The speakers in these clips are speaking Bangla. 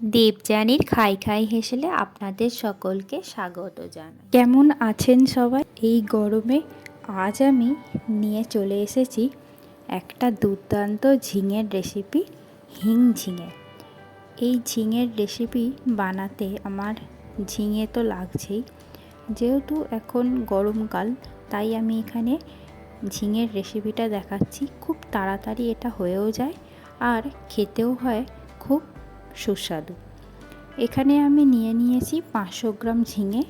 দেবযানীর খাই খাই হেসেলে আপনাদের সকলকে স্বাগত জানাই। কেমন আছেন সবাই? এই গরমে আজ আমি নিয়ে চলে এসেছি একটা দুর্দান্ত ঝিঙের রেসিপি হিং ঝিঙে। এই ঝিঙের রেসিপি বানাতে আমার ঝিঙে তো লাগছেই। যেহেতু এখন গরমকাল, তাই আমি এখানে ঝিঙের রেসিপিটা দেখাচ্ছি। খুব তাড়াতাড়ি এটা হয়েও যায়, আর খেতেও হয় খুব সুস্বাদু। এখানে আমি নিয়ে নিয়েছি পাঁচশো গ্রাম ঝিঙে।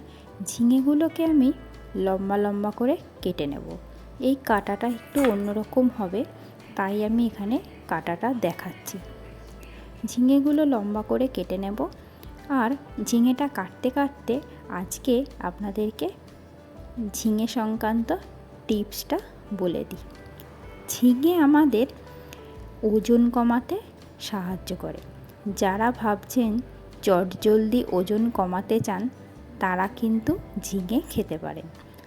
ঝিঙেগুলোকে আমি লম্বা লম্বা করে কেটে নেব। এই কাটাটা একটু অন্যরকম হবে, তাই আমি এখানে কাটাটা দেখাচ্ছি। ঝিঙেগুলো লম্বা করে কেটে নেব। আর ঝিঙেটা কাটতে কাটতে আজকে আপনাদেরকে ঝিঙে সংক্রান্ত টিপসটা বলে দিই। ঝিঙে আমাদের ওজন কমাতে সাহায্য করে। যারা ভাবছেন চটজলদি ওজন কমাতে চান, তারা কিন্তু ঝিঙে খেতে পারেন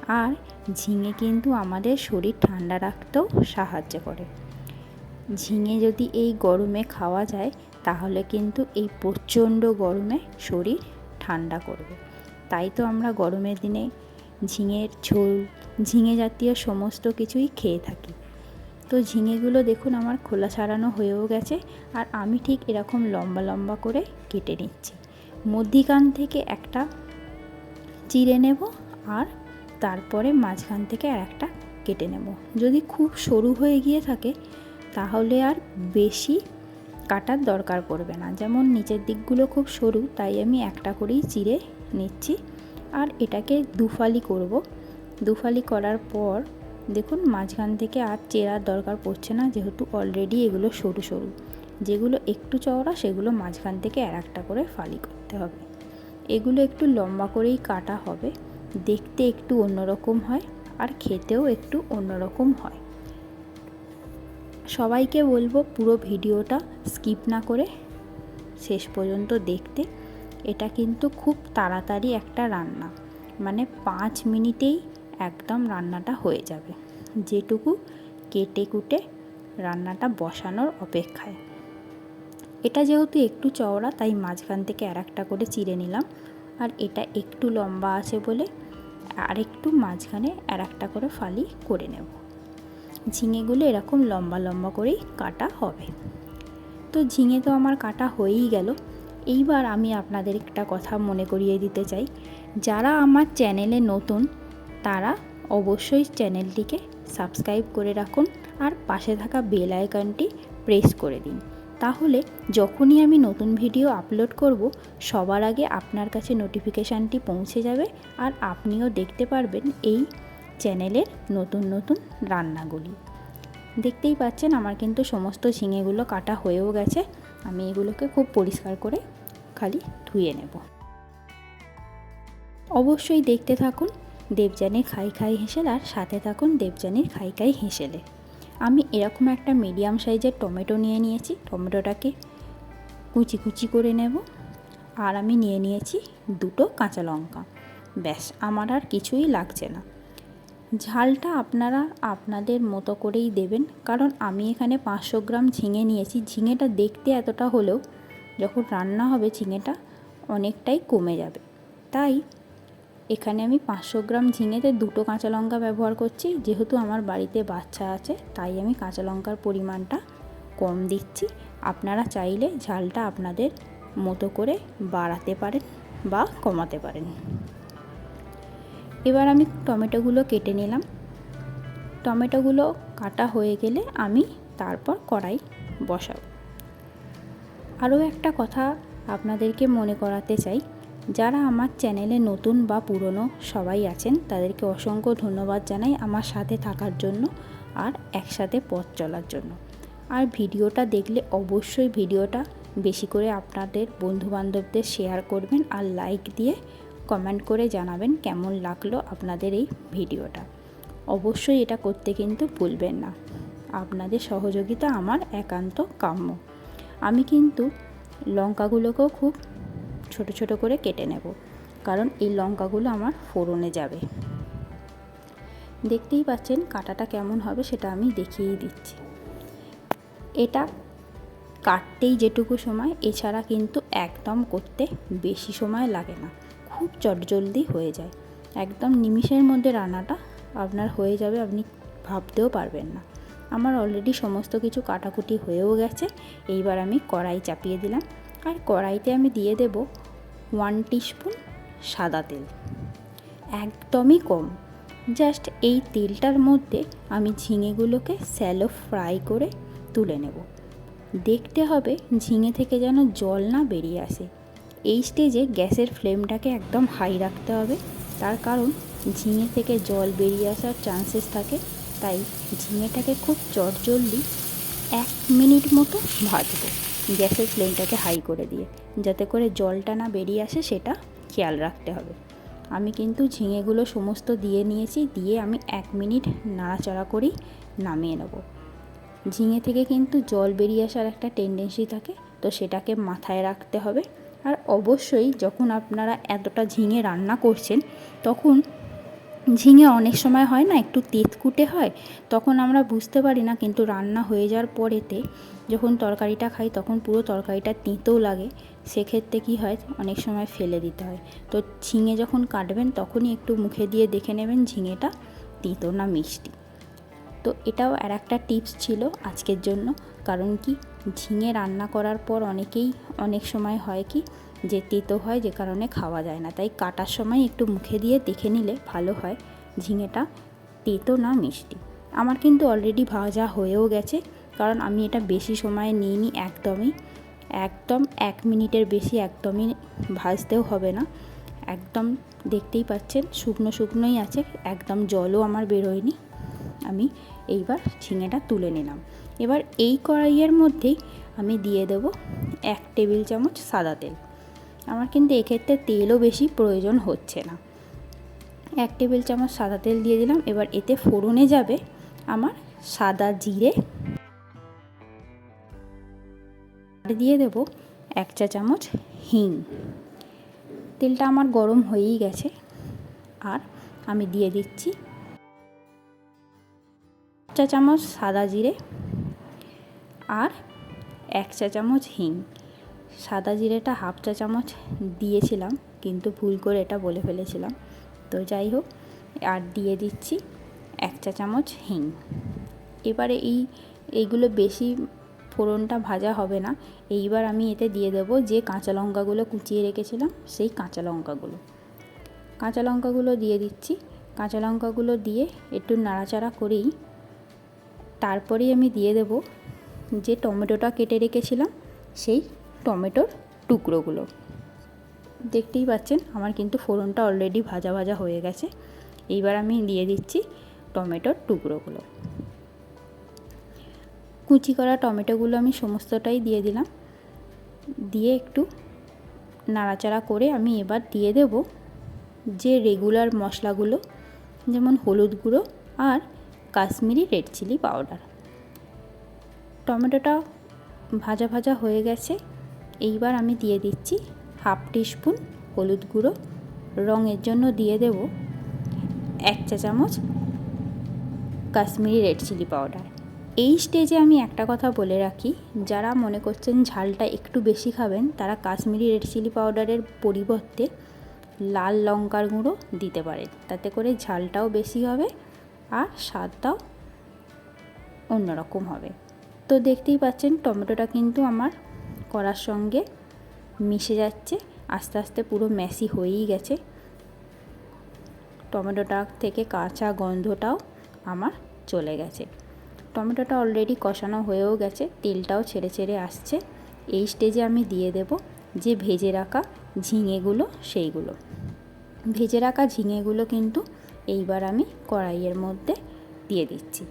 আর ঝিঙে কিন্তু আমাদের শরীর ঠান্ডা রাখতেও সাহায্য করে। ঝিঙে যদি এই গরমে খাওয়া যায়, তাহলে কিন্তু এই প্রচণ্ড গরমে শরীর ঠান্ডা করবে। তাই তো আমরা গরমের দিনে ঝিঙের ঝোল, ঝিঙে জাতীয় সমস্ত কিছুই খেয়ে থাকি। তো ঝিঙেগুলো দেখুন আমার খোলা ছাড়ানো হয়েও গেছে আর আমি ঠিক এরকম লম্বা লম্বা করে কেটে নিচ্ছি। মধ্যিখান থেকে একটা চিড়ে নেব আর তারপরে মাঝখান থেকে আর একটা কেটে নেব। যদি খুব সরু হয়ে গিয়ে থাকে তাহলে আর বেশি কাটার দরকার পড়বে না। যেমন নিচের দিকগুলো খুব সরু, তাই আমি একটা করেই চিড়ে নিচ্ছি। আর এটাকে দুফালি করব। দুফালি করার পর দেখুন, মাঝখান থেকে আর চেরার দরকার পড়ছে না, যেহেতু অলরেডি এগুলো সরু সরু। যেগুলো একটু চওড়া, সেগুলো মাঝখান থেকে আর একটা করে ফালি করতে হবে। এগুলো একটু লম্বা করেই কাটা হবে, দেখতে একটু অন্যরকম হয় আর খেতেও একটু অন্যরকম হয়। সবাইকে বলব পুরো ভিডিওটা স্কিপ না করে শেষ পর্যন্ত দেখতে। এটা কিন্তু খুব তাড়াতাড়ি একটা রান্না। মানে পাঁচ মিনিটেই একদম রান্নাটা হয়ে যাবে। যেটুকু কেটে কুটে রান্নাটা বসানোর অপেক্ষায়। এটা যেহেতু একটু চওড়া, তাই মাঝখান থেকে আর একটা করে চিড়ে নিলাম। আর এটা একটু লম্বা আছে বলে আর একটু মাঝখানে আর একটা করে ফালি করে নেব। ঝিঙেগুলো এরকম লম্বা লম্বা করেই কাটা হবে। তো ঝিঙে তো আমার কাটা হয়েই গেল। এইবার আমি আপনাদের একটা কথা মনে করিয়ে দিতে চাই। যারা আমার চ্যানেলে নতুন তারা অবশ্যই চ্যানেলটিকে সাবস্ক্রাইব করে রাখুন আর পাশে থাকা বেল আইকনটি প্রেস করে দিন। তাহলে যখনই আমি নতুন ভিডিও আপলোড করব, সবার আগে আপনার কাছে নোটিফিকেশানটি পৌঁছে যাবে আর আপনিও দেখতে পারবেন এই চ্যানেলের নতুন নতুন রান্নাগুলি। দেখতেই পাচ্ছেন আমার কিন্তু সমস্ত ঝিঙেগুলো কাটা হয়েও গেছে। আমি এগুলোকে খুব পরিষ্কার করে খালি ধুয়ে নেব। অবশ্যই দেখতে থাকুন দেবযানীর খাই খাই হেসেল আর সাথে থাকুন দেবযানীর খাই খাই হেসেলে। আমি এরকম একটা মিডিয়াম সাইজের টমেটো নিয়ে নিয়েছি, টমেটোটাকে কুচি কুচি করে নেব আর আমি নিয়ে নিয়েছি দুটো কাঁচা লঙ্কা। ব্যাস, আমার আর কিছুই লাগছে না। ঝালটা আপনারা আপনাদের মতো করেই দেবেন, কারণ আমি এখানে পাঁচশো গ্রাম ঝিঙে নিয়েছি। ঝিঙেটা দেখতে এতটা হলেও যখন রান্না হবে ঝিঙেটা অনেকটাই কমে যাবে। তাই এখানে আমি পাঁচশো গ্রাম ঝিঙেতে দুটো কাঁচা লঙ্কা ব্যবহার করছি। যেহেতু আমার বাড়িতে বাচ্চা আছে, তাই আমি কাঁচা লঙ্কার পরিমাণটা কম দিচ্ছি। আপনারা চাইলে ঝালটা আপনাদের মতো করে বাড়াতে পারেন বা কমাতে পারেন। এবার আমি টমেটোগুলো কেটে নিলাম। টমেটোগুলো কাটা হয়ে গেলে আমি তারপর কড়াই বসাবো। আরও একটা কথা আপনাদেরকে মনে করাতে চাই। যারা আমার চ্যানেলে নতুন বা পুরনো সবাই আছেন, তাদেরকে অসংখ্য ধন্যবাদ জানাই আমার সাথে থাকার জন্য আর একসাথে পথ চলার জন্য। আর ভিডিওটা দেখলে অবশ্যই ভিডিওটা বেশি করে আপনাদের বন্ধুবান্ধবদের শেয়ার করবেন আর লাইক দিয়ে কমেন্ট করে জানাবেন কেমন লাগল আপনাদের এই ভিডিওটা। অবশ্যই এটা করতে কিন্তু ভুলবেন না। আপনাদের সহযোগিতা আমার একান্ত কাম্য। আমি কিন্তু লঙ্কাগুলোকেও খুব ছোট ছোট করে কেটে নেব। কারণ এই লঙ্কাগুলো আমার ফোড়নে যাবে। দেখতেই পাচ্ছেন কাটাটা কেমন হবে সেটা আমি দেখিয়েই দিচ্ছি। এটা কাটতেই যেটুকু সময়, এছাড়া কিন্তু একদম করতে বেশি সময় লাগে না। খুব চটজলদি হয়ে যায়। একদম নিমিষের মধ্যে রান্নাটা আপনার হয়ে যাবে, আপনি ভাবতেও পারবেন না। আমার অলরেডি সমস্ত কিছু কাটাকুটি হয়েও গেছে। এইবার আমি কড়াই চাপিয়ে দিলাম। আর কড়াইতে আমি দিয়ে দেব ওয়ান টিস্পুন সাদা তেল। একদমই কম। জাস্ট এই তেলটার মধ্যে আমি ঝিঙেগুলোকে স্যালো ফ্রাই করে তুলে নেব। দেখতে হবে ঝিঙে থেকে যেন জল না বেরিয়ে আসে। এই স্টেজে গ্যাসের ফ্লেমটাকে একদম হাই রাখতে হবে। তার কারণ ঝিঙে থেকে জল বেরিয়ে আসার চান্সেস থাকে। তাই ঝিঙেটাকে খুব চটজলদি এক মিনিট মতো ভাজবো। গ্যাসের ফ্লেমটাকে হাই করে দিয়ে, যাতে করে জলটা না বেরিয়ে আসে সেটা খেয়াল রাখতে হবে। আমি কিন্তু ঝিঙেগুলো সমস্ত দিয়ে নিয়েছি, দিয়ে আমি এক মিনিট নাড়াচাড়া করেই নামিয়ে নেব। ঝিঙে থেকে কিন্তু জল বেরিয়ে আসার একটা টেন্ডেন্সি থাকে, তো সেটাকে মাথায় রাখতে হবে। আর অবশ্যই যখন আপনারা এতটা ঝিঙে রান্না করছেন, তখন ঝিঙে অনেক সময় হয় না, একটু তেতকুটে হয়, তখন আমরা বুঝতে পারি না, কিন্তু রান্না হয়ে যাওয়ার পরেতে যখন তরকারিটা খাই তখন পুরো তরকারিটা তেঁতেও লাগে, সেক্ষেত্রে কী হয়, অনেক সময় ফেলে দিতে হয়। তো ঝিঙে যখন কাটবেন তখনই একটু মুখে দিয়ে দেখে নেবেন ঝিঙেটা তেঁতো না মিষ্টি। তো এটাও আর একটা টিপস ছিল আজকের জন্য, কারণ কি ঝিঙে রান্না করার পর অনেকেই, অনেক সময় হয় কি যে তেতো হয় যে কারণে খাওয়া যায় না। তাই কাটার সময় একটু মুখে দিয়ে দেখে নিলে ভালো হয়। ঝিঙেটা তেতো না মিষ্টি। আমার কিন্তু অলরেডি ভাজা হয়েও গেছে, কারণ আমি এটা বেশি সময় নিইনি একদমই। একদম এক মিনিটের বেশি একদমই ভাজতেও হবে না। একদম দেখতেই পাচ্ছেন, শুকনো শুকনোই আছে, একদম জলও আমার বেরোয়নি। আমি এইবার ঝিঙেটা তুলে নিলাম। এবার এই কড়াইয়ের মধ্যেই আমি দিয়ে দেব এক টেবিল চামচ সাদা তেল। আমার কিন্তু এক্ষেত্রে তেলও বেশি প্রয়োজন হচ্ছে না। এক টেবিল চামচ সাদা তেল দিয়ে দিলাম, এবার এতে ফোড়নে যাবে আমার সাদা জিরে। দিয়ে দেব এক চা চামচ হিং। তেলটা আমার গরম হয়েই গেছে, আর আমি দিয়ে দিচ্ছি চা চামচ সাদা জিরে আর এক চা চামচ হিং। সাদা জিরেটা হাফ চা চামচ দিয়েছিলাম, কিন্তু ভুল করে এটা বলে ফেলেছিলাম। তো যাই হোক, আর দিয়ে দিচ্ছি এক চা চামচ হিং। এবারে এই, এইগুলো বেশি ফোড়নটা ভাজা হবে না। এইবার আমি এতে দিয়ে দেব যে কাঁচা লঙ্কাগুলো কুচিয়ে রেখেছিলাম, সেই কাঁচা লঙ্কাগুলো। কাঁচা লঙ্কাগুলো দিয়ে দিচ্ছি। কাঁচা লঙ্কাগুলো দিয়ে একটু নাড়াচাড়া করেই তারপরেই আমি দিয়ে দেব যে টমেটোটা কেটে রেখেছিলাম, সেই টমেটোর টুকরোগুলো। দেখতেই পাচ্ছেন, আমার কিন্তু ফোড়নটা অলরেডি ভাজা ভাজা হয়ে গেছে। এইবার আমি দিয়ে দিচ্ছি টমেটোর টুকরোগুলো। কুচি করা টমেটোগুলো আমি সমস্তটাই দিয়ে দিলাম। দিয়ে একটু নাড়াচাড়া করে আমি এবার দিয়ে দেব যে রেগুলার মশলাগুলো, যেমন হলুদ গুঁড়ো আর কাশ্মীরি রেড চিলি পাউডার টমেটোটা ভাজা ভাজা হয়ে গেছে। এইবার আমি দিয়ে দিচ্ছি হাফ টিস্পুন হলুদ গুঁড়ো। রঙের জন্য দিয়ে দেব এক চা চামচ কাশ্মীরি রেড চিলি পাউডার। এই স্টেজে আমি একটা কথা বলে রাখি, যারা মনে করছেন ঝালটা একটু বেশি খাবেন, তারা কাশ্মীরি রেড চিলি পাউডারের পরিবর্তে লাল লঙ্কার গুঁড়ো দিতে পারেন। তাতে করে ঝালটাও বেশি হবে আর স্বাদটাও অন্যরকম হবে। তো দেখতেই পাচ্ছেন, টমেটোটা কিন্তু আমার করার সঙ্গে মিশে যাচ্ছে। আস্তে আস্তে পুরো ম্যাসি হয়েই গেছে। টমেটোটা থেকে কাঁচা গন্ধটাও আমার চলে গেছে। টমেটোটা অলরেডি কষানো হয়েও গেছে, তেলটাও ছেড়ে ছেড়ে আসছে। এই স্টেজে আমি দিয়ে দেব যে ভেজে রাখা ঝিঙেগুলো, সেইগুলো। ভেজে রাখা ঝিঙেগুলো কিন্তু এইবার আমি কড়াইয়ের মধ্যে দিয়ে দিচ্ছি।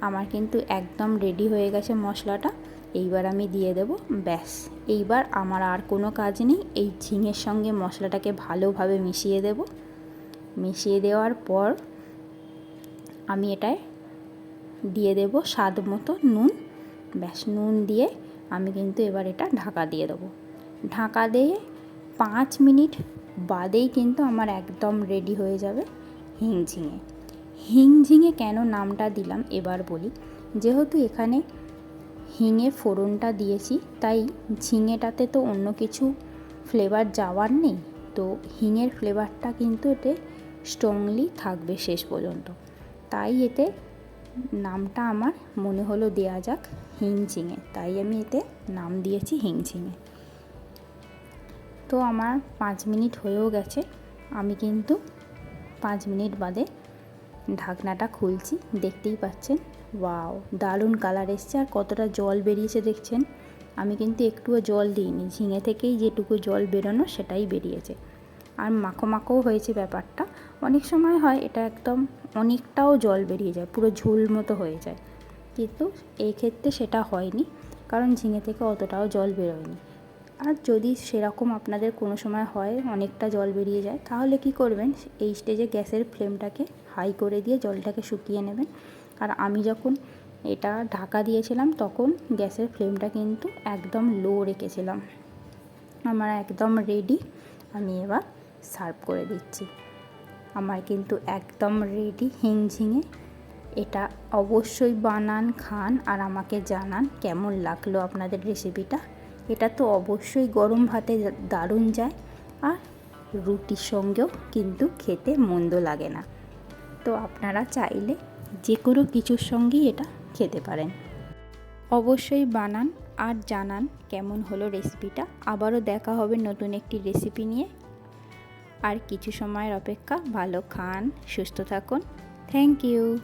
আমার কিন্তু একদম রেডি হয়ে গেছে মশলাটা। এইবার আমি দিয়ে দেব, ব্যাস। এইবার আমার আর কোনো কাজ নেই, এই ঝিঙের সঙ্গে মশলাটাকে ভালোভাবে মিশিয়ে দেব। মিশিয়ে দেওয়ার পর আমি এটায় দিয়ে দেব স্বাদ মতো নুন। ব্যাস, নুন দিয়ে আমি কিন্তু এবার এটা ঢাকা দিয়ে দেবো। ঢাকা দিয়ে পাঁচ মিনিট বাদেই কিন্তু আমার একদম রেডি হয়ে যাবে হিং ঝিঙে। হিং ঝিঙে কেন নামটা দিলাম এবার বলি। যেহেতু এখানে হিঙে ফোড়নটা দিয়েছি, তাই ঝিঙেটাতে তো অন্য কিছু ফ্লেভার যাওয়ার নেই। তো হিঙের ফ্লেভারটা কিন্তু এতে স্ট্রংলি থাকবে শেষ পর্যন্ত। তাই এতে নামটা আমার মনে হলো দেয়া যাক, হিং ঝিঙে। তাই আমি এতে নাম দিয়েছি হিং ঝিঙে। তো আমার পাঁচ মিনিট হয়েও গেছে। আমি কিন্তু পাঁচ মিনিট বাদে ঢাকনাটা খুলছি, দেখতেই পাচ্ছেন। ওয়াও, দারুণ কালার এসছে আর কতটা জল বেরিয়েছে দেখছেন। আমি কিন্তু একটুও জল দিইনি, ঝিঙে থেকেই যেটুকু জল বেরোনো সেটাই বেরিয়েছে। আর মাখো মাখোও হয়েছে ব্যাপারটা। অনেক সময় হয় এটা একদম অনেকটাও জল বেরিয়ে যায়, পুরো ঝোল মতো হয়ে যায়। কিন্তু এই ক্ষেত্রে সেটা হয়নি, কারণ ঝিঙে থেকে অতটাও জল বেরোয়নি। আর যদি সেরকম আপনাদের কোনো সময় হয় অনেকটা জল বেরিয়ে যায়, তাহলে কি করবেন? এই স্টেজে গ্যাসের ফ্লেমটাকে হাই করে দিয়ে জলটাকে শুকিয়ে নেবেন। আর আমি যখন এটা ঢাকা দিয়েছিলাম, তখন গ্যাসের ফ্লেমটা কিন্তু একদম লো রেখেছিলাম। আমার একদম রেডি আমি এবার সার্ভ করে দিচ্ছি। আমার কিন্তু একদম রেডি হিংঝিঙে এটা অবশ্যই বানান, খান আর আমাকে জানান কেমন লাগল আপনাদের রেসিপিটা এটা তো অবশ্যই গরম ভাতে দারুণ যায় আর রুটির সঙ্গেও কিন্তু খেতে মন্দ লাগে না। তো আপনারা চাইলে যে কোনো কিছুর সঙ্গেই এটা খেতে পারেন। অবশ্যই বানান আর জানান কেমন হলো রেসিপিটা আবারও দেখা হবে নতুন একটি রেসিপি নিয়ে। আর কিছু সময়ের অপেক্ষা, ভালো খান, সুস্থ থাকুন। Thank you